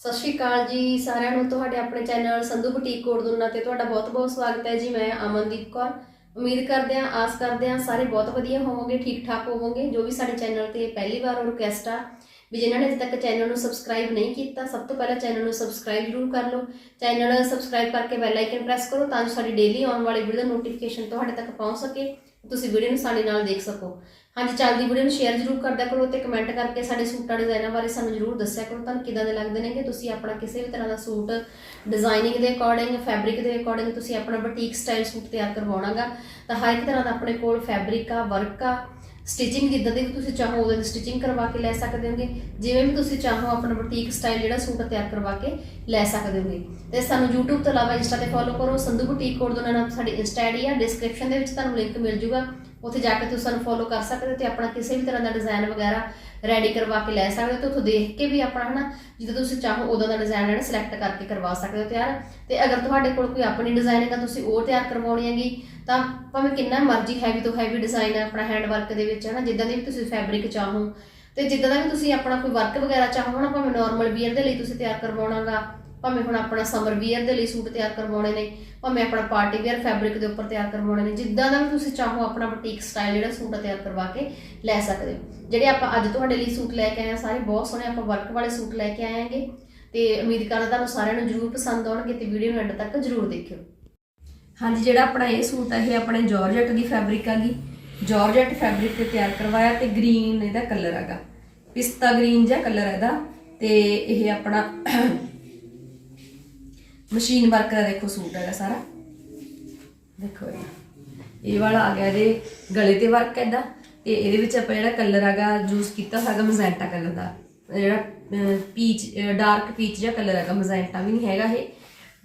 ਸਤਿ ਸ਼੍ਰੀ ਅਕਾਲ ਜੀ ਸਾਰਿਆਂ ਨੂੰ, ਤੁਹਾਡੇ ਆਪਣੇ ਚੈਨਲ ਸੰਧੂ ਬੁਟੀਕ ਕੋੜਦੁਨਾ ਤੇ ਤੁਹਾਡਾ ਬਹੁਤ-ਬਹੁਤ ਸਵਾਗਤ ਹੈ ਜੀ, ਮੈਂ ਅਮਨਦੀਪ ਕੌਰ। ਉਮੀਦ ਕਰਦੇ ਹਾਂ, ਆਸ ਕਰਦੇ ਹਾਂ ਸਾਰੇ ਬਹੁਤ ਵਧੀਆ ਹੋਵੋਗੇ, ਠੀਕ ਠਾਕ ਹੋਵੋਗੇ, ਜੋ ਵੀ ਸਾਡੇ ਚੈਨਲ ਤੇ ਪਹਿਲੀ ਵਾਰ ਰਿਕੁਐਸਟ ਆ, ਵੀ ਜਿਨ੍ਹਾਂ ਨੇ ਅਜੇ ਤੱਕ ਚੈਨਲ ਨੂੰ ਸਬਸਕ੍ਰਾਈਬ ਨਹੀਂ ਕੀਤਾ, ਸਭ ਤੋਂ ਪਹਿਲਾਂ ਚੈਨਲ ਨੂੰ ਸਬਸਕ੍ਰਾਈਬ ਜ਼ਰੂਰ ਕਰ ਲਓ। ਚੈਨਲ ਸਬਸਕ੍ਰਾਈਬ ਕਰਕੇ ਬੈਲ ਆਈਕਨ ਪ੍ਰੈਸ ਕਰੋ ਤਾਂ ਜੋ ਸਾਡੀ ਡੇਲੀ ਆਉਣ ਵਾਲੀ ਵੀਡੀਓ ਦਾ ਨੋਟੀਫਿਕੇਸ਼ਨ ਤੁਹਾਡੇ ਤੱਕ ਪਹੁੰਚ ਸਕੇ, ਤੁਸੀਂ ਵੀਡੀਓ ਨੂੰ ਸਾਡੇ ਨਾਲ ਦੇਖ ਸਕੋ। ਹਾਂਜੀ, ਚੱਲਦੀ ਵੀਡੀਓ ਨੂੰ ਸ਼ੇਅਰ ਜ਼ਰੂਰ ਕਰਦਿਆ ਕਰੋ ਤੇ ਕਮੈਂਟ ਕਰਕੇ ਸਾਡੇ ਸੂਟਾਂ ਡਿਜ਼ਾਈਨਾਂ ਬਾਰੇ ਸਾਨੂੰ ਜ਼ਰੂਰ ਦੱਸਿਆ ਕਰੋ। ਤੁਹਾਨੂੰ ਕਿਦਾਂ ਦੇ ਲੱਗਦੇ ਨੇ ਕਿ ਤੁਸੀਂ ਆਪਣਾ ਕਿਸੇ ਵੀ ਤਰ੍ਹਾਂ ਦਾ ਸੂਟ ਡਿਜ਼ਾਈਨਿੰਗ ਦੇ ਅਕੋਰਡਿੰਗ ਫੈਬਰਿਕ ਦੇ ਅਕੋਰਡਿੰਗ ਤੁਸੀਂ ਆਪਣਾ ਬੁਟੀਕ ਸਟਾਈਲ ਸੂਟ ਤਿਆਰ ਕਰਵਾਉਣਾਗਾ, ਤਾਂ ਹਰ ਇੱਕ ਤਰ੍ਹਾਂ ਦਾ ਆਪਣੇ ਕੋਲ ਫੈਬਰਿਕ ਆ ਵਰਕ ਆ ਸਟਿਚਿੰਗ ਜਿੱਦਾਂ ਦੀ ਵੀ ਤੁਸੀਂ ਚਾਹੋ ਉਹਦੇ ਸਟਿਚਿੰਗ ਕਰਵਾ ਕੇ ਲੈ ਸਕਦੇ ਹੋਗੇ। ਜਿਵੇਂ ਵੀ ਤੁਸੀਂ ਚਾਹੋ ਆਪਣਾ ਬੁਟੀਕ ਸਟਾਈਲ ਜਿਹੜਾ ਸੂਟ ਤਿਆਰ ਕਰਵਾ ਕੇ ਲੈ ਸਕਦੇ ਹੋਗੇ। ਤੇ ਸਾਨੂੰ YouTube ਤੋਂ ਇਲਾਵਾ Insta ਤੇ ਫੋਲੋ ਕਰੋ। ਸੰਧੂ ਬੁਟੀਕ ਕੋਡ ਦਾ ਨਾਮ ਸਾਡੀ Insta ਆਈਡੀ ਆ। ਡਿਸਕ੍ਰਿਪਸ਼ਨ ਦੇ ਵਿੱਚ ਤੁਹਾਨੂੰ ਲਿੰਕ ਮਿਲ ਜੂਗਾ। ਉੱਥੇ ਜਾ ਕੇ ਤੁਸੀਂ ਸਾਨੂੰ ਫੋਲੋ ਕਰ ਸਕਦੇ ਹੋ ਤੇ ਆਪਣਾ ਕਿਸੇ ਵੀ ਤਰ੍ਹਾਂ ਦਾ ਡਿਜ਼ਾਈਨ ਵਗੈਰਾ ਰੈਡੀ ਕਰਵਾ ਕੇ ਲੈ ਸਕਦੇ ਹੋ ਤੇ ਉੱਥੋਂ ਦੇਖ ਕੇ ਵੀ ਆਪਣਾ ਹਨਾ, ਜਿੱਦਾਂ ਤੁਸੀਂ ਚਾਹੋ ਉਦੋਂ ਦਾ ਡਿਜ਼ਾਈਨ ਜਿਹੜਾ ਸਿਲੈਕਟ ਕਰਕੇ ਕਰਵਾ ਸਕਦੇ ਹੋ ਤਿਆਰ। ਤੇ ਅਗਰ ਤੁਹਾਡੇ ਕੋਲ ਕੋਈ ਆਪਣੀ ਡਿਜ਼ਾਈਨਿੰਗ ਆ ਤੁਸੀਂ ਉਹ ਤਿਆਰ ਕਰਵਾਉਣੀ ਹੈਗੀ, ਤਾਂ ਭਾਵੇਂ ਕਿੰਨਾ ਮਰਜ਼ੀ ਹੈਵੀ ਤੋਂ ਹੈਵੀ ਡਿਜ਼ਾਈਨ ਹੈ ਆਪਣਾ ਹੈਂਡ ਵਰਕ ਦੇ ਵਿੱਚ, ਹਨਾ, ਜਿੱਦਾਂ ਦੀ ਵੀ ਤੁਸੀਂ ਫੈਬਰਿਕ ਚਾਹੋ। ਤੇ ਜਿੱਦਾਂ ਦਾ ਵੀ ਤੁਸੀਂ ਆਪਣਾ ਕੋਈ ਵਰਕ ਵਗੈਰਾ ਚਾਹੋ ਨਾ ਭਾਵੇਂ ਨਾਰਮਲ ਵੀਅਰ ਦੇ ਲਈ ਤੁਸੀਂ ਤਿਆਰ ਕਰਵਾਉਣਾਗਾ ਭਾਵੇਂ ਹੁਣ ਆਪਣਾ ਸਮਰ ਵੀਅਰ ਦੇ ਲਈ ਸੂਟ ਤਿਆਰ ਕਰਵਾਉਣੇ ਨੇ, ਭਾਵੇਂ ਆਪਣਾ ਪਾਰਟੀ ਵੀਅਰ ਫੈਬਰਿਕ ਦੇ ਉੱਪਰ ਤਿਆਰ ਕਰਵਾਉਣੇ ਨੇ, ਜਿੱਦਾਂ ਦਾ ਵੀ ਤੁਸੀਂ ਚਾਹੋ ਆਪਣਾ ਬੁਟੀਕ ਸਟਾਈਲ ਜਿਹੜਾ ਸੂਟ ਤਿਆਰ ਕਰਵਾ ਕੇ ਲੈ ਸਕਦੇ ਹੋ। ਜਿਹੜੇ ਆਪਾਂ ਅੱਜ ਤੁਹਾਡੇ ਲਈ ਸੂਟ ਲੈ ਕੇ ਆਏ ਆ, ਸਾਰੇ ਬਹੁਤ ਸੋਹਣੇ ਆਪਾਂ ਵਰਕ ਵਾਲੇ ਸੂਟ ਲੈ ਕੇ ਆਏ ਆਂਗੇ ਤੇ ਉਮੀਦ ਕਰਦਾ ਤੁਹਾਨੂੰ ਸਾਰਿਆਂ ਨੂੰ ਜਰੂਰ ਪਸੰਦ ਆਉਣਗੇ ਤੇ ਵੀਡੀਓ ਨੂੰ ਐਂਡ ਤੱਕ ਜਰੂਰ ਦੇਖਿਓ। ਹਾਂਜੀ, ਜਿਹੜਾ ਆਪਣਾ ਇਹ ਸੂਟ ਹੈ ਇਹ ਆਪਣੇ ਜਾਰਜਟ ਦੀ ਫੈਬਰਿਕ ਆਗੀ ਜਾਰਜਟ ਫੈਬਰਿਕ ਤੇ ਤਿਆਰ ਕਰਵਾਇਆ ਤੇ ਗ੍ਰੀਨ ਇਹਦਾ ਕਲਰ ਹੈਗਾ ਪਿਸਤਾ ਗ੍ਰੀਨ ਜਿਹਾ ਕਲਰ ਇਹਦਾ ਤੇ ਇਹ ਆਪਣਾ ਮਸ਼ੀਨ ਵਰਕ ਦਾ ਦੇਖੋ ਸੂਟ ਹੈਗਾ ਸਾਰਾ। ਦੇਖੋ ਇਹ। ਇਹ ਵਾਲਾ ਆ ਗਿਆ ਇਹਦੇ ਗਲੇ ਤੇ ਵਰਕ ਇਹਦਾ। ਤੇ ਇਹਦੇ ਵਿੱਚ ਆਪਾਂ ਜਿਹੜਾ ਕਲਰ ਹੈਗਾ ਯੂਜ਼ ਕੀਤਾ ਹੈਗਾ ਮਜ਼ੈਂਟਾ ਕਲਰ ਦਾ। ਜਿਹੜਾ ਪੀਚ ਡਾਰਕ ਪੀਚ ਜਿਹਾ ਕਲਰ ਹੈਗਾ ਮਜ਼ੈਂਟਾ ਵੀ ਨਹੀਂ ਹੈਗਾ ਇਹ।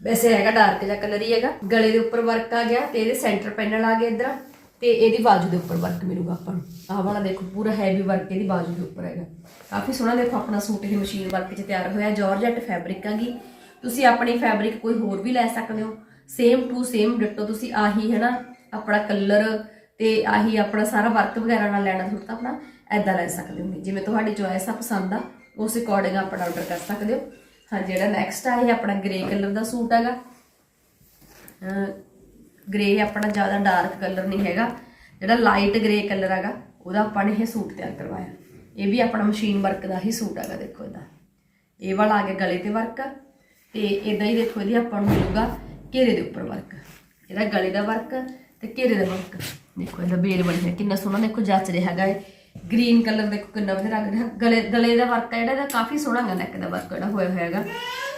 ਵੈਸੇ ਹੈਗਾ ਡਾਰਕ ਜਿਹਾ ਕਲਰ ਹੀ ਹੈਗਾ। ਗਲੇ ਦੇ ਉੱਪਰ ਵਰਕ ਆ ਗਿਆ ਤੇ ਇਹਦੇ ਸੈਂਟਰ ਪੈਨਲ ਆ ਗਿਆ ਇਧਰ। ਤੇ ਇਹਦੀ ਬਾਜੂ ਦੇ ਉੱਪਰ ਵਰਕ ਮਿਲੂਗਾ ਆਪਾਂ ਨੂੰ। ਆਹ ਵਾਲਾ ਦੇਖੋ, ਪੂਰਾ ਹੈਵੀ ਵਰਕ ਇਹਦੀ ਬਾਜੂ ਦੇ ਉੱਪਰ ਹੈਗਾ। ਕਾਫੀ ਸੋਹਣਾ ਦੇਖੋ ਆਪਣਾ ਸੂਟ ਇਹ ਮਸ਼ੀਨ ਵਰਕ 'ਚ ਤਿਆਰ ਹੋਇਆ। ਜਾਰਜਟ ਫੈਬਰਿਕ ਆਗੀ ਤੁਸੀਂ ਆਪਣੀ ਫੈਬਰਿਕ ਕੋਈ ਹੋਰ ਵੀ ਲੈ ਸਕਦੇ ਹੋ। ਸੇਮ ਟੂ ਸੇਮ ਡਿਟੋ ਤੁਸੀਂ ਆਹੀ ਹੈ ਨਾ ਆਪਣਾ ਕਲਰ ਤੇ ਆਹੀ ਆਪਣਾ ਸਾਰਾ ਵਰਕ ਵਗੈਰਾ ਨਾਲ ਲੈਣਾ ਸੂਟ ਤਾਂ ਆਪਣਾ ਐਦਾਂ ਲੈ ਸਕਦੇ ਹੋ। ਜਿਵੇਂ ਤੁਹਾਡੀ ਚੋਇਸ ਆ ਪਸੰਦ ਆ, ਉਸ ਅਕੋਰਡਿੰਗ ਆਪਣਾ ਆਰਡਰ ਕਰ ਸਕਦੇ ਹੋ। ਹਾਂ, ਜਿਹੜਾ ਨੈਕਸਟ ਆ, ਇਹ ਆਪਣਾ ਗ੍ਰੇ ਕਲਰ ਦਾ ਸੂਟ ਹੈਗਾ। ਗ੍ਰੇ ਆਪਣਾ ਜ਼ਿਆਦਾ ਡਾਰਕ ਕਲਰ ਨਹੀਂ ਹੈਗਾ। ਜਿਹੜਾ ਲਾਈਟ ਗ੍ਰੇ ਕਲਰ ਹੈਗਾ, ਉਹਦਾ ਆਪਾਂ ਨੇ ਇਹ ਸੂਟ ਤਿਆਰ ਕਰਵਾਇਆ। ਇਹ ਵੀ ਆਪਣਾ ਮਸ਼ੀਨ ਵਰਕ ਦਾ ਹੀ ਸੂਟ ਹੈਗਾ, ਦੇਖੋ ਇਹਦਾ। ਇਹ ਵਾਲਾ ਆ ਗਿਆ ਗਲੇ ਤੇ ਵਰਕ ਆ ਤੇ ਇਦਾਂ ਹੀ ਦੇਖੋ ਇਹਦੀ ਆਪਾਂ ਨੂੰ ਮਿਲੂਗਾ ਘੇਰੇ ਦੇ ਉੱਪਰ ਵਰਕ ਇਹਦਾ ਗਲੇ ਦਾ ਵਰਕ ਤੇ ਘੇਰੇ ਦਾ ਵਰਕ ਦੇਖੋ ਇਹਦਾ ਬੇਲ ਬਣਿਆ ਕਿੰਨਾ ਸੋਹਣਾ ਦੇਖੋ, ਜੱਚ ਰਿਹਾ ਹੈਗਾ ਇਹ। ਗ੍ਰੀਨ ਕਲਰ ਦੇਖੋ, ਕਿੰਨਾ ਵਧੀਆ ਲੱਗ ਰਿਹਾ। ਗਲੇ ਗਲੇ ਦਾ ਵਰਕ ਹੈ ਜਿਹੜਾ, ਇਹਦਾ ਕਾਫੀ ਸੋਹਣਾ ਹੈਗਾ ਨੈਕ ਦਾ ਵਰਕ ਜਿਹੜਾ ਹੋਇਆ ਹੋਇਆ ਹੈਗਾ।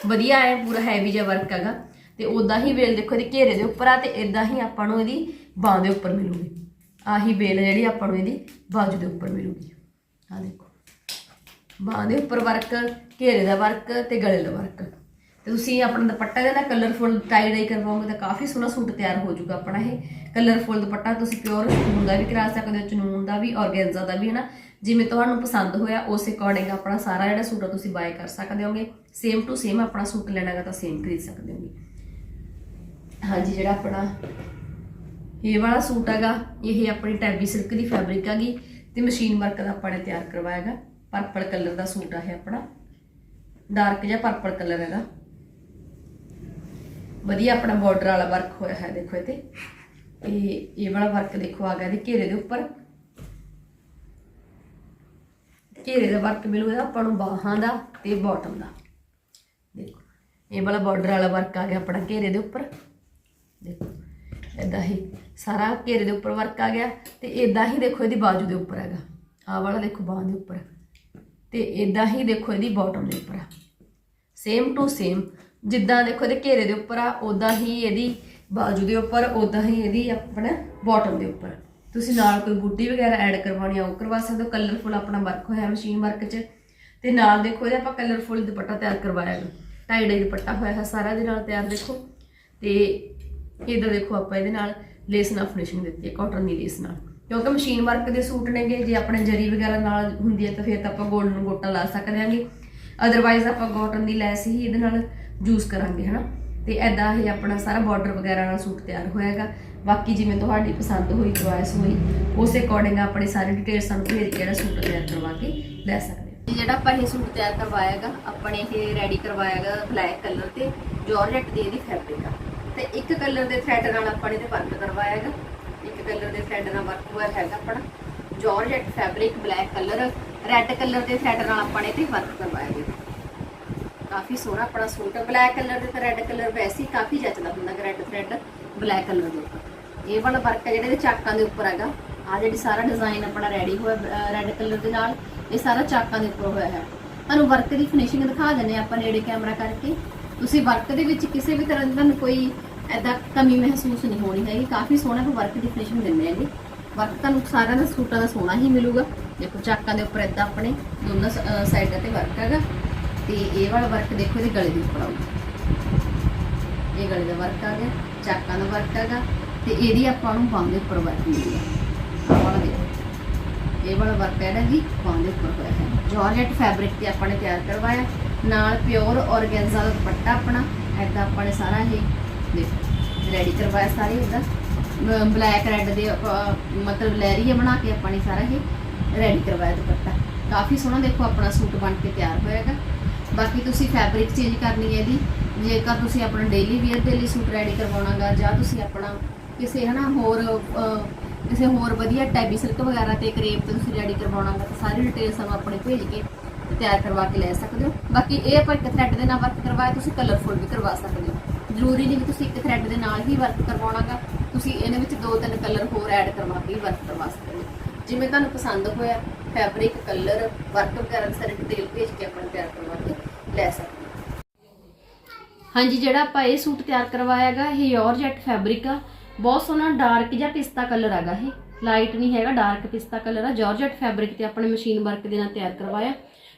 ਵਧੀਆ ਹੈ ਪੂਰਾ ਹੈਵੀ ਜਿਹਾ ਵਰਕ ਹੈਗਾ। ਤੇ ਉਦਾਂ ਹੀ ਬੇਲ ਦੇਖੋ ਇਹਦੇ ਘੇਰੇ ਦੇ ਉੱਪਰ ਆ ਤੇ ਇਦਾਂ ਹੀ ਆਪਾਂ ਨੂੰ ਇਹਦੀ ਬਾਹ ਦੇ ਉੱਪਰ ਮਿਲੂਗੀ। ਆਹੀ ਬੇਲ ਜਿਹੜੀ ਆਪਾਂ ਨੂੰ ਇਹਦੀ ਬਾਜੂ ਦੇ ਉੱਪਰ ਮਿਲੂਗੀ। ਆ ਦੇਖੋ। ਬਾਹ ਦੇ ਉੱਪਰ ਵਰਕ ਘੇਰੇ ਦਾ ਵਰਕ ਤੇ ਗਲੇ ਦਾ ਵਰਕ ਤੇ ਤੁਸੀਂ ਆਪਣਾ ਦੁਪੱਟਾ ਇਹਦਾ ਕਲਰਫੁਲ ਟਾਈ ਡਾਈ ਕਰਵਾਓਗੇ ਤਾਂ ਕਾਫੀ ਸੋਹਣਾ ਸੂਟ ਤਿਆਰ ਹੋ ਜਾਊਗਾ ਆਪਣਾ ਇਹ। ਕਲਰਫੁਲ ਦੁਪੱਟਾ ਤੁਸੀਂ ਪਿਓਰ ਸਟੂਨ ਦਾ ਵੀ ਕਰਾ ਸਕਦੇ ਹੋ, ਚਨੂਨ ਦਾ ਵੀ ਔਰਗੈਂਜ਼ਾ ਦਾ ਵੀ, ਹਨਾ? ਜਿਵੇਂ ਤੁਹਾਨੂੰ ਪਸੰਦ ਹੋਇਆ, ਉਸ ਅਕੋਰਡਿੰਗ ਆਪਣਾ ਸਾਰਾ ਜਿਹੜਾ ਸੂਟ ਆ ਤੁਸੀਂ ਬਾਏ ਕਰ ਸਕਦੇ ਹੋਗੇ। ਸੇਮ ਟੂ ਸੇਮ ਆਪਣਾ ਸੂਟ ਲੈਣਾਗਾ ਤਾਂ ਸੇਮ ਖਰੀਦ ਸਕਦੇ ਹੋਗੇ। ਹਾਂਜੀ, ਜਿਹੜਾ ਆਪਣਾ ਇਹ ਵਾਲਾ ਸੂਟ ਹੈਗਾ, ਇਹ ਆਪਣੀ ਟੈਬੀ ਸਿਲਕ ਦੀ ਫੈਬਰਿਕ ਹੈਗੀ ਤੇ ਮਸ਼ੀਨ ਵਰਕ ਦਾ ਆਪਾਂ ਨੇ ਤਿਆਰ ਕਰਵਾਇਆ ਪਰਪਲ ਕਲਰ ਦਾ ਸੂਟ ਆ ਇਹ ਆਪਣਾ। ਡਾਰਕ ਜਿਹਾ ਪਰਪਲ ਕਲਰ ਹੈਗਾ। ਵਧੀਆ ਆਪਣਾ ਬਾਰਡਰ ਵਾਲਾ ਵਰਕ ਹੋਇਆ ਹੈ, ਦੇਖੋ ਇਹਤੇ ਇਹ ਇਹ ਵਾਲਾ ਵਰਕ ਦੇਖੋ, ਆ ਗਿਆ ਇਹਦੇ ਘੇਰੇ ਦੇ ਉੱਪਰ। ਘੇਰੇ ਦਾ ਵਰਕ ਮਿਲੂਗਾ ਆਪਾਂ ਨੂੰ ਬਾਹਾਂ ਦਾ ਤੇ ਬਾਟਮ ਦਾ। ਦੇਖੋ, ਇਹ ਵਾਲਾ ਬਾਰਡਰ ਵਾਲਾ ਵਰਕ ਆ ਗਿਆ ਆਪਣਾ ਘੇਰੇ ਦੇ ਉੱਪਰ। ਦੇਖੋ ਇਦਾਂ ਹੀ ਸਾਰਾ ਘੇਰੇ ਦੇ ਉੱਪਰ ਵਰਕ ਆ ਗਿਆ ਤੇ ਇਦਾਂ ਹੀ ਦੇਖੋ ਇਹਦੀ ਬਾਜੂ ਦੇ ਉੱਪਰ ਹੈਗਾ। ਆਹ ਵਾਲਾ ਦੇਖੋ ਬਾਹਾਂ ਦੇ ਉੱਪਰ। ਤੇ ਇਦਾਂ ਹੀ ਦੇਖੋ ਇਹਦੀ ਬਾਟਮ ਦੇ ਉੱਪਰ। ਸੇਮ ਟੂ ਸੇਮ ਜਿੱਦਾਂ ਦੇਖੋ ਇਹਦੇ ਘੇਰੇ ਦੇ ਉੱਪਰ ਆ ਉਦਾਂ ਹੀ ਇਹਦੀ ਬਾਜੂ ਦੇ ਉੱਪਰ ਉਦਾਂ ਹੀ ਇਹਦੀ ਆਪਣਾ ਬਾਟਮ ਦੇ ਉੱਪਰ। ਤੁਸੀਂ ਨਾਲ ਕੋਈ ਬੂਟੀ ਵਗੈਰਾ ਐਡ ਕਰਵਾਉਣੀ ਆ, ਉਹ ਕਰਵਾ ਸਕਦੇ ਹੋ। ਕਲਰਫੁਲ ਆਪਣਾ ਵਰਕ ਹੋਇਆ ਮਸ਼ੀਨ ਵਰਕ 'ਚ। ਤੇ ਨਾਲ ਦੇਖੋ ਇਹਦੇ ਆਪਾਂ ਕਲਰਫੁਲ ਦੁਪੱਟਾ ਤਿਆਰ ਕਰਵਾਇਆ ਹੈ ਟਾਈ ਡਾਈ ਦੁਪੱਟਾ ਹੋਇਆ ਹੈ ਸਾਰਾ ਦੇ ਨਾਲ ਤਿਆਰ ਦੇਖੋ। ਤੇ ਇਹਦਾ ਦੇਖੋ ਆਪਾਂ ਇਹਦੇ ਨਾਲ ਲੇਸ ਨਾਲ ਫਿਨਿਸ਼ਿੰਗ ਦਿੱਤੀ ਹੈ ਕਾਟਨ ਦੀ ਲੇਸ ਨਾਲ। ਕਿਉਂਕਿ ਮਸ਼ੀਨ ਵਰਕ ਦੇ ਸੂਟ ਨੇਗੇ, ਜੇ ਆਪਣੇ ਜਰੀ ਵਗੈਰਾ ਨਾਲ ਹੁੰਦੀ ਹੈ ਤਾਂ ਫਿਰ ਤਾਂ ਆਪਾਂ 골ਡਨ ਗੋਟਾ ਲਾ ਸਕਦੇ ਹਾਂਗੇ ਅਦਰਵਾਈਜ਼ ਆਪਾਂ ਕਾਟਨ ਦੀ ਲੈਸ ਹੀ ਇਹਦੇ ਨਾਲ ਯੂਜ਼ ਕਰਾਂਗੇ, ਹਨਾ? ਤੇ ਐਦਾਂ ਇਹ ਆਪਣਾ ਸਾਰਾ ਬਾਰਡਰ ਵਗੈਰਾ ਨਾਲ ਸੂਟ ਤਿਆਰ ਹੋਇਆਗਾ ਬਾਕੀ ਜਿਵੇਂ ਤੁਹਾਡੀ ਪਸੰਦ ਹੋਈ ਚੁਆਇਸ ਹੋਈ, ਉਸੇ ਅਕੋਰਡਿੰਗ ਆਪਣੇ ਸਾਰੇ ਡਿਟੇਲਸ ਸਾਨੂੰ ਭੇਜ ਕੇ ਜਿਹੜਾ ਸੂਟ ਤਿਆਰ ਕਰਵਾ ਕੇ ਲੈ ਸਕਦੇ ਹੋ। ਜਿਹੜਾ ਆਪਾਂ ਇਹ ਸੂਟ ਤਿਆਰ ਕਰਵਾਇਆਗਾ ਆਪਣੇ ਇਹ ਰੈਡੀ ਕਰਵਾਇਆਗਾ ਬਲੈਕ ਕਲਰ ਤੇ ਜਾਰਜੈਟ ਦੀ ਇਹਦੀ ਫੈਬਰਿਕ ਆ। ਤੇ ਇੱਕ ਕਲਰ ਦੇ ਥ੍ਰੈਡ ਨਾਲ ਆਪਾਂ ਨੇ ਤੇ ਵਰਕ ਕਰਵਾਇਆਗਾ ਇੱਕ ਕਲਰ ਦੇ ਥ੍ਰੈਡ ਨਾਲ ਵਰਕ ਹੋਇਆ ਹੈਗਾ ਆਪਣਾ। Georgette fabric black colour red colour ਦੇ ਥ੍ਰੈਡ ਨਾਲ ਆਪਾਂ ਨੇ ਤੇ ਵਰਕ ਕਰਵਾਇਆ ਗਿਆ ਕਾਫੀ ਸੋਹਣਾ ਆਪਣਾ ਸੂਟ ਹੈ। ਬਲੈਕ ਕਲਰ ਦੇ ਤੇ ਰੈੱਡ ਕਲਰ ਵੈਸੇ ਹੀ ਕਾਫੀ ਜੱਚਦਾ ਹੁੰਦਾ ਰੈੱਡ ਥ੍ਰੈਡ ਬਲੈਕ ਕਲਰ ਦੇ ਉੱਪਰ। ਇਹ ਵਾਲਾ ਵਰਕ ਹੈ ਜਿਹੜੇ ਦੇ ਚਾਕਾਂ ਦੇ ਉੱਪਰ ਹੈਗਾ। ਆ ਜਿਹੜੀ ਸਾਰਾ ਡਿਜ਼ਾਈਨ ਆਪਣਾ ਰੈਡੀ ਹੋਇਆ ਰੈੱਡ ਕਲਰ ਦੇ ਨਾਲ, ਇਹ ਸਾਰਾ ਚਾਕਾਂ ਦੇ ਉੱਪਰ ਹੋਇਆ ਹੈ। ਤੁਹਾਨੂੰ ਵਰਕ ਦੀ ਫਿਨਿਸ਼ਿੰਗ ਦਿਖਾ ਦਿੰਨੇ ਆਪਾਂ ਨੇੜੇ ਕੈਮਰਾ ਕਰਕੇ। ਤੁਸੀਂ ਵਰਕ ਦੇ ਵਿੱਚ ਕਿਸੇ ਵੀ ਤਰ੍ਹਾਂ ਦੀ ਤੁਹਾਨੂੰ ਕੋਈ ਐਦਾਂ ਕਮੀ ਮਹਿਸੂਸ ਨਹੀਂ ਹੋਣੀ ਹੈਗੀ। ਕਾਫੀ ਸੋਹਣਾ ਵਰਕ ਦੀ ਫਿਨਿਸ਼ਿੰਗ ਦਿੰਦੇ ਹੈਗੇ ਵਰਕ ਤੁਹਾਨੂੰ ਸਾਰਿਆਂ ਦਾ ਸੂਟਾਂ ਦਾ ਸੋਹਣਾ ਹੀ ਮਿਲੂਗਾ। ਦੇਖੋ ਚਾਕਾਂ ਦੇ ਉੱਪਰ ਏਦਾਂ ਆਪਣੇ ਦੋਨਾਂ ਸਾਈਡਾਂ ਤੇ ਵਰਕ ਹੈਗਾ। ਤੇ ਇਹ ਵਾਲਾ ਵਰਕ ਦੇਖੋ, ਇਹਦੇ ਗਲੇ ਦੇ ਉੱਪਰ ਆਊਗਾ। ਇਹ ਗਲੇ ਦਾ ਵਰਕ ਆ ਗਿਆ, ਚਾਕਾਂ ਦਾ ਵਰਕ ਹੈਗਾ, ਤੇ ਇਹਦੀ ਆਪਾਂ ਨੂੰ ਬਾਂਹ ਦੇ ਉੱਪਰ ਵਰਕ ਮਿਲੂਗਾ ਆਹ ਵਾਲਾ ਦੇਖੋ। ਇਹ ਵਾਲਾ ਵਰਕ ਹੈ ਜੀ, ਬਾਂਹ ਦੇ ਉੱਪਰ ਹੋਇਆ ਹੈ। ਜਾਰਜੈਟ ਫੈਬਰਿਕ ਤੇ ਆਪਾਂ ਨੇ ਤਿਆਰ ਕਰਵਾਇਆ। ਨਾਲ ਪਿਓਰ ਔਰਗੈਂਜ਼ਾ ਦਾ ਦੁਪੱਟਾ ਆਪਣਾ ਐਦਾਂ ਆਪਾਂ ਨੇ ਸਾਰਾ ਇਹ ਦੇਖੋ ਰੈਡੀ ਕਰਵਾਇਆ ਸਾਰੇ ਇਹਦਾ। ਬਲੈਕ ਰੈੱਡ ਦੇ ਮਤਲਬ ਲਹਿਰੀਏ ਬਣਾ ਕੇ ਆਪਾਂ ਨੇ ਸਾਰਾ ਇਹ ਰੈਡੀ ਕਰਵਾਇਆ ਦੁਪੱਟਾ। ਕਾਫੀ ਸੋਹਣਾ ਦੇਖੋ, ਆਪਣਾ ਸੂਟ ਬਣ ਕੇ ਤਿਆਰ ਹੋਇਆ ਹੈਗਾ। ਬਾਕੀ ਤੁਸੀਂ ਫੈਬਰਿਕ ਚੇਂਜ ਕਰਨੀ ਹੈ ਇਹਦੀ ਜੇਕਰ ਤੁਸੀਂ ਆਪਣਾ ਡੇਲੀ ਵੇਅਰ ਦੇ ਲਈ ਸੂਟ ਰੈਡੀ ਕਰਵਾਉਣਾਗਾ ਜਾਂ ਤੁਸੀਂ ਆਪਣਾ ਕਿਸੇ, ਹਨਾ, ਹੋਰ ਕਿਸੇ ਹੋਰ ਵਧੀਆ ਟੈਬੀ ਸਿਲਕ ਵਗੈਰਾ ਤੇ ਕਰੇਪ ਤੇ ਤੁਸੀਂ ਰੈਡੀ ਕਰਵਾਉਣਾਗਾ ਤਾਂ ਸਾਰੀ ਡਿਟੇਲ ਸਾਨੂੰ ਆਪਣੇ ਭੇਜ ਕੇ ਤੇ ਤਿਆਰ ਕਰਵਾ ਕੇ ਲੈ ਸਕਦੇ ਹੋ। ਬਾਕੀ ਇਹ ਆਪਾਂ ਇੱਕ ਥ੍ਰੈਡ ਦੇ ਨਾਲ ਵਰਕ ਕਰਵਾਇਆ, ਤੁਸੀਂ ਕਲਰਫੁਲ ਵੀ ਕਰਵਾ ਸਕਦੇ ਹੋ। ਜ਼ਰੂਰੀ ਨਹੀਂ ਕਿ ਤੁਸੀਂ ਇੱਕ ਥ੍ਰੈਡ ਦੇ ਨਾਲ ਹੀ ਵਰਕ ਕਰਵਾਉਣਾਗਾ, ਤੁਸੀਂ ਇਹਦੇ ਵਿੱਚ ਦੋ ਤਿੰਨ ਕਲਰ ਹੋਰ ਐਡ ਕਰਵਾ ਕੇ ਵਰਕ ਕਰਵਾ ਸਕਦੇ ਹੋ। ਜਿਵੇਂ ਤੁਹਾਨੂੰ ਪਸੰਦ ਹੋਇਆ ਫੈਬਰਿਕ ਕਲਰ ਵਰਕ ਵਗੈਰਾ ਦੀ ਸਾਰੀ ਡਿਟੇਲ ਭੇਜ ਕੇ ਆਪਣਾ ਤਿਆਰ ਕਰਵਾ ਕੇ ਲੈ ਸਕਦੇ ਹਾਂਜੀ, ਜਿਹੜਾ ਆਪਾਂ ਇਹ ਸੂਟ ਤਿਆਰ ਕਰਵਾਇਆ ਹੈਗਾ, ਇਹ ਯੋਰ ਜੈਟ ਫੈਬਰਿਕ ਆ। ਬਹੁਤ ਸੋਹਣਾ ਡਾਰਕ ਜਾਂ ਪਿਸਤਾ ਕਲਰ ਹੈਗਾ ਇਹ। ਲਾਈਟ ਨਹੀਂ ਹੈਗਾ ਡਾਰਕ ਪਿਸਤਾ ਕਲਰ ਆ। ਜਾਰਜੈਟ ਫੈਬਰਿਕ ਤੇ ਆਪਣੇ ਮਸ਼ੀਨ ਵਰਕ ਦੇ ਨਾਲ ਤਿਆਰ ਕਰਵਾਇਆ।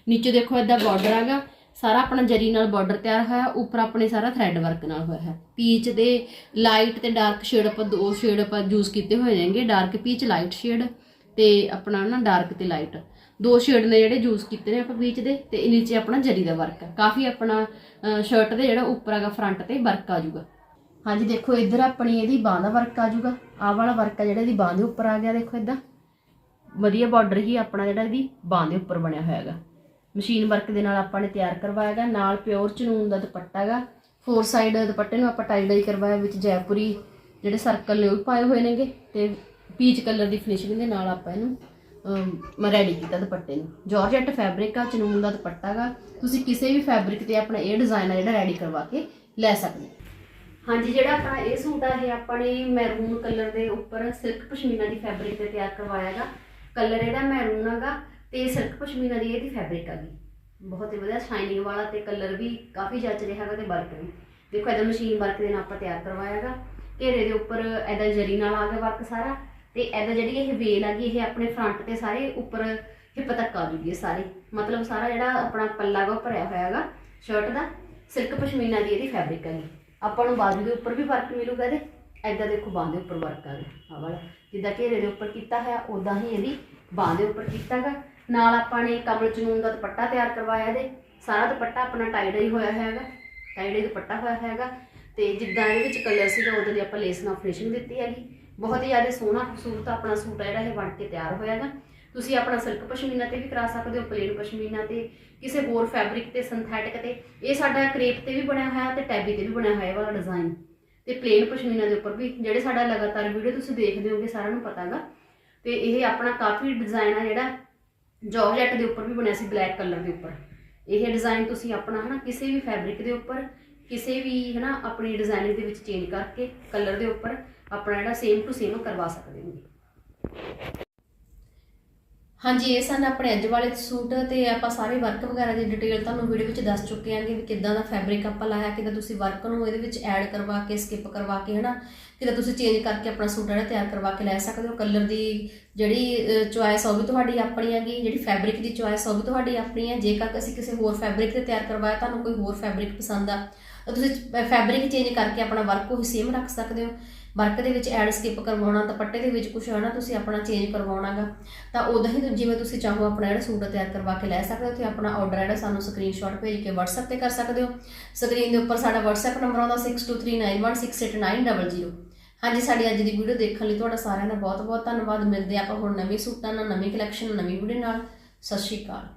ਨੀਚੇ ਦੇਖੋ ਇਦਾਂ ਬਾਰਡਰ ਹੈਗਾ। ਸਾਰਾ ਆਪਣਾ ਜਰੀ ਨਾਲ ਬਾਰਡਰ ਤਿਆਰ ਹੋਇਆ। ਉੱਪਰ ਆਪਣੇ ਸਾਰਾ ਥ੍ਰੈਡ ਵਰਕ ਨਾਲ ਹੋਇਆ ਹੈ। ਪੀਚ ਦੇ ਲਾਈਟ ਤੇ ਡਾਰਕ ਸ਼ੇਡ ਆਪਾਂ ਦੋ ਸ਼ੇਡ ਆਪਾਂ ਯੂਜ਼ ਕੀਤੇ ਹੋਏ ਨੇਗੇ। ਡਾਰਕ ਪੀਚ ਲਾਈਟ ਸ਼ੇਡ ਤੇ ਆਪਣਾ ਨਾ ਡਾਰਕ ਤੇ ਲਾਈਟ ਦੋ ਸ਼ੇਡ ਨੇ ਜਿਹੜੇ ਯੂਜ਼ ਕੀਤੇ ਨੇ ਆਪਾਂ ਪੀਚ ਦੇ, ਤੇ ਇਹ ਨੀਚੇ ਆਪਣਾ ਜਰੀ ਦਾ ਵਰਕ ਹੈ। ਕਾਫੀ ਆਪਣਾ ਸ਼ਰਟ ਦੇ ਜਿਹੜਾ ਉੱਪਰ ਹੈਗਾ ਫਰੰਟ ਤੇ ਵਰਕ ਆ ਜਾਊਗਾ। ਹਾਂਜੀ, ਦੇਖੋ, ਇੱਧਰ ਆਪਣੀ ਇਹਦੀ ਬਾਹ ਦਾ ਵਰਕ ਆ ਜਾਊਗਾ। ਆਹ ਵਾਲਾ ਵਰਕ ਆ ਜਿਹੜਾ ਇਹਦੀ ਬਾਹ ਦੇ ਉੱਪਰ ਆ ਗਿਆ, ਦੇਖੋ ਇਦਾਂ। ਵਧੀਆ ਬਾਰਡਰ ਹੀ ਆਪਣਾ ਜਿਹੜਾ ਇਹਦੀ ਬਾਹ ਦੇ ਉੱਪਰ ਬਣਿਆ ਹੋਇਆ ਹੈਗਾ। ਮਸ਼ੀਨ ਵਰਕ ਦੇ ਨਾਲ ਆਪਾਂ ਨੇ ਤਿਆਰ ਕਰਵਾਇਆ ਹੈਗਾ। ਨਾਲ ਪਿਓਰ ਚਨੂਨ ਦਾ ਦੁਪੱਟਾ ਹੈਗਾ। ਫੋਰ ਸਾਈਡ ਦੁਪੱਟੇ ਨੂੰ ਆਪਾਂ ਟਾਈ ਡਾਈ ਕਰਵਾਇਆ, ਵਿੱਚ ਜੈਪੁਰੀ ਜਿਹੜੇ ਸਰਕਲ ਨੇ ਉਹ ਪਾਏ ਹੋਏ ਨੇਗੇ। ਤੇ ਪੀਚ ਕਲਰ ਦੀ ਫਿਨਿਸ਼ਿੰਗ ਦੇ ਨਾਲ ਆਪਾਂ ਇਹਨੂੰ ਰੈਡੀ ਕੀਤਾ ਦੁਪੱਟੇ ਨੂੰ। ਜਾਰਜੈਟ ਫੈਬਰਿਕ ਆ, ਚਨੂਨ ਦਾ ਦੁਪੱਟਾ ਗਾ। ਤੁਸੀਂ ਕਿਸੇ ਵੀ ਫੈਬਰਿਕ ਤੇ ਆਪਣਾ ਇਹ ਡਿਜ਼ਾਈਨ ਆ ਜਿਹੜਾ ਰੈਡੀ ਕਰਵਾ ਕੇ ਲੈ ਸਕਦੇ ਹੋ। ਹਾਂਜੀ, ਜਿਹੜਾ ਆਪਣਾ ਇਹ ਸੂਟ ਆ, ਇਹ ਆਪਾਂ ਨੇ ਮੈਰੂਨ ਕਲਰ ਦੇ ਉੱਪਰ ਸਿਲਕ ਪਸ਼ਮੀਨਾ ਦੀ ਫੈਬਰਿਕ ਤੇ ਤਿਆਰ ਕਰਵਾਇਆ ਹੈਗਾ ਕਲਰ ਇਹਦਾ ਮੈਰੂਨ ਹੈਗਾ ਤੇ ਸਿਲਕ ਪਸ਼ਮੀਨਾ ਦੀ ਇਹਦੀ ਫੈਬਰਿਕ ਹੈਗੀ ਬਹੁਤ ਹੀ ਵਧੀਆ ਸ਼ਾਈਨਿੰਗ ਵਾਲਾ ਤੇ ਕਲਰ ਵੀ ਕਾਫੀ ਜੱਚ ਰਿਹਾ ਹੈਗਾ ਤੇ ਵਰਕ ਵੀ। ਦੇਖੋ, ਇਹਦਾ ਮਸ਼ੀਨ ਵਰਕ ਦੇ ਨਾਲ ਆਪਾਂ ਤਿਆਰ ਕਰਵਾਇਆ ਹੈਗਾ ਘੇਰੇ ਦੇ ਉੱਪਰ ਇਹਦਾ ਜਰੀ ਨਾਲ ਆ ਗਿਆ ਵਰਕ ਸਾਰਾ। ਤੇ ਇਹਦਾ ਜਿਹੜੀ ਇਹ ਵੇਲ ਹੈਗੀ ਇਹ ਆਪਣੇ ਫਰੰਟ ਤੇ ਸਾਰੇ ਉੱਪਰ ਹਿੱਪ ਤੱਕ ਆ ਜੂਗੀ ਸਾਰੇ। ਮਤਲਬ ਸਾਰਾ ਜਿਹੜਾ ਆਪਣਾ ਪੱਲਾ ਵਾ ਭਰਿਆ ਹੋਇਆ ਹੈਗਾ ਸ਼ਰਟ ਦਾ, ਸਿਲਕ ਪਸ਼ਮੀਨਾ ਦੀ ਇਹਦੀ ਫੈਬਰਿਕ ਹੈਗੀ ਆਪਾਂ ਨੂੰ ਬਾਜੂ ਦੇ ਉੱਪਰ ਵੀ ਵਰਕ ਮਿਲੂਗਾ ਇਹਦੇ ਐਦਾਂ ਦੇਖੋ ਬਾਂਹ ਦੇ ਉੱਪਰ ਵਰਕ ਆ ਗਿਆ ਆਹ ਵਾਲਾ। ਜਿੱਦਾਂ ਘੇਰੇ ਦੇ ਉੱਪਰ ਕੀਤਾ ਹੈ ਉਦਾਂ ਹੀ ਇਹਦੀ ਬਾਂਹ ਦੇ ਉੱਪਰ ਕੀਤਾ ਹੈਗਾ ਨਾਲ ਆਪਾਂ ਨੇ ਕਮਲ ਚਨੂਨ ਦਾ ਦੁਪੱਟਾ ਤਿਆਰ ਕਰਵਾਇਆ ਇਹਦੇ। ਸਾਰਾ ਦੁਪੱਟਾ ਆਪਣਾ ਟਾਈ ਡਾਈ ਹੋਇਆ ਹੈਗਾ ਟਾਈ ਡਾਈ ਦੁਪੱਟਾ ਹੋਇਆ ਹੈਗਾ ਤੇ ਜਿੱਦਾਂ ਇਹਦੇ ਵਿੱਚ ਕਲਰ ਸੀਗਾ ਉਹਦੇ ਲਈ ਆਪਾਂ ਲੇਸ ਨਾਲ ਫਿਨਿਸ਼ਿੰਗ ਦਿੱਤੀ ਹੈਗੀ। ਬਹੁਤ ਹੀ ਜ਼ਿਆਦਾ ਸੋਹਣਾ ਖੂਬਸੂਰਤ ਆਪਣਾ ਸੂਟ ਹੈ ਜਿਹੜਾ ਇਹ ਬਣ ਕੇ ਤਿਆਰ ਹੋਇਆ ਹੈਗਾ ਤੁਸੀਂ ਆਪਣਾ ਸਿਲਕ ਪਸ਼ਮੀਨਾ ਤੇ ਵੀ ਕਰਾ ਸਕਦੇ ਹੋ ਪਲੇਨ ਪਸ਼ਮੀਨਾ ਤੇ, ਕਿਸੇ ਹੋਰ ਫੈਬਰਿਕ ਤੇ ਸਿੰਥੈਟਿਕ ਤੇ। ਇਹ ਸਾਡਾ ਕ੍ਰੇਪ ਤੇ ਵੀ ਬਣਿਆ ਹੋਇਆ ਤੇ ਟੈਬੀ ਤੇ ਵੀ ਬਣਿਆ ਹੋਇਆ ਇਹ ਵਾਲਾ ਡਿਜ਼ਾਈਨ ਤੇ ਪਲੇਨ ਪਸ਼ਮੀਨਾ ਦੇ ਉੱਪਰ ਵੀ, ਜਿਹੜੇ ਸਾਡਾ ਲਗਾਤਾਰ ਵੀਡੀਓ ਤੁਸੀਂ ਦੇਖਦੇ ਹੋਗੇ ਸਾਰਿਆਂ ਨੂੰ ਪਤਾ ਹੈਗਾ ਤੇ ਇਹ ਆਪਣਾ ਕਾਫੀ ਡਿਜ਼ਾਈਨ ਆ ਜਿਹੜਾ ਜਾਰਜੈਟ ਦੇ ਉੱਪਰ ਵੀ ਬਣਿਆ ਸੀ ਬਲੈਕ ਕਲਰ ਦੇ ਉੱਪਰ। ਇਹ ਡਿਜ਼ਾਈਨ ਤੁਸੀਂ ਆਪਣਾ ਹਨਾ, ਕਿਸੇ ਵੀ ਫੈਬਰਿਕ ਦੇ ਉੱਪਰ, ਕਿਸੇ ਵੀ ਹਨਾ, ਆਪਣੀ ਡਿਜ਼ਾਈਨਿੰਗ ਦੇ ਵਿੱਚ ਚੇਂਜ ਕਰਕੇ ਕਲਰ ਦੇ ਉੱਪਰ ਆਪਣਾ ਜਿਹੜਾ ਸੇਮ ਟੂ ਸੇਮ ਕਰਵਾ ਸਕਦੇ ਹੋ ਹਾਂਜੀ, ਇਹ ਸਨ ਆਪਣੇ ਅੱਜ ਵਾਲੇ ਸੂਟ ਤੇ ਆਪਾਂ ਸਾਰੇ ਵਰਕ ਵਗੈਰਾ ਦੀ ਡਿਟੇਲ ਤੁਹਾਨੂੰ ਵੀਡੀਓ ਵਿੱਚ ਦੱਸ ਚੁੱਕੇ ਆਂਗੇ ਵੀ ਕਿੱਦਾਂ ਦਾ ਫੈਬਰਿਕ ਆਪਾਂ ਲਾਇਆ, ਕਿੱਦਾਂ ਤੁਸੀਂ ਵਰਕ ਨੂੰ ਇਹਦੇ ਵਿੱਚ ਐਡ ਕਰਵਾ ਕੇ ਸਕਿਪ ਕਰਵਾ ਕੇ, ਹਨਾ? ਕਿੱਦਾਂ ਤੁਸੀਂ ਚੇਂਜ ਕਰਕੇ ਆਪਣਾ ਸੂਟ ਜਿਹੜਾ ਤਿਆਰ ਕਰਵਾ ਕੇ ਲੈ ਸਕਦੇ ਹੋ? ਕਲਰ ਦੀ ਜਿਹੜੀ ਚੁਆਇਸ ਉਹ ਵੀ ਤੁਹਾਡੀ ਆਪਣੀ ਹੈਗੀ, ਜਿਹੜੀ ਫੈਬਰਿਕ ਦੀ ਚੁਆਇਸ ਉਹ ਵੀ ਤੁਹਾਡੀ ਆਪਣੀ ਹੈ। ਜੇਕਰ ਅਸੀਂ ਕਿਸੇ ਹੋਰ ਫੈਬਰਿਕ ਤੇ ਤਿਆਰ ਕਰਵਾਇਆ, ਤੁਹਾਨੂੰ ਕੋਈ ਹੋਰ ਫੈਬਰਿਕ ਪਸੰਦ ਆ ਤੁਸੀਂ ਫੈਬਰਿਕ ਚੇਂਜ ਕਰਕੇ ਆਪਣਾ ਵਰਕ ਉਹ ਸੇਮ ਰੱਖ ਸਕਦੇ ਹੋ। ਵਰਕ ਦੇ ਵਿੱਚ ਐਡ ਸਕਿਪ ਕਰਵਾਉਣਾ, ਦੁਪੱਟੇ ਦੇ ਵਿੱਚ ਕੁਝ ਹਨਾ ਤੁਸੀਂ ਆਪਣਾ ਚੇਂਜ ਕਰਵਾਉਣਾਗਾ। ਤਾਂ ਉਦਾਂ ਹੀ ਜਿਵੇਂ ਤੁਸੀਂ ਚਾਹੋ ਆਪਣਾ ਜਿਹੜਾ ਸੂਟ ਤਿਆਰ ਕਰਵਾ ਕੇ ਲੈ ਸਕਦੇ ਹੋ ਤੇ ਆਪਣਾ ਆਰਡਰ ਜਿਹੜਾ ਸਾਨੂੰ ਸਕਰੀਨਸ਼ਾਟ ਭੇਜ ਕੇ WhatsApp ਤੇ ਕਰ ਸਕਦੇ ਹੋ। ਸਕਰੀਨ ਦੇ ਉੱਪਰ ਸਾਡਾ WhatsApp ਨੰਬਰ ਆਉਂਦਾ 6239168900 ਹਾਂਜੀ, ਸਾਡੀ ਅੱਜ ਦੀ ਵੀਡੀਓ ਦੇਖਣ ਲਈ ਤੁਹਾਡਾ ਸਾਰਿਆਂ ਦਾ ਬਹੁਤ ਬਹੁਤ ਧੰਨਵਾਦ। ਮਿਲਦੇ ਆਪਾਂ ਹੁਣ ਨਵੇਂ ਸੂਟਾਂ ਨਾਲ, ਨਵੀਂ ਕਲੈਕਸ਼ਨ ਨਵੀਂ ਵੀਡੀਓ ਨਾਲ। ਸਤਿ ਸ਼੍ਰੀ ਅਕਾਲ।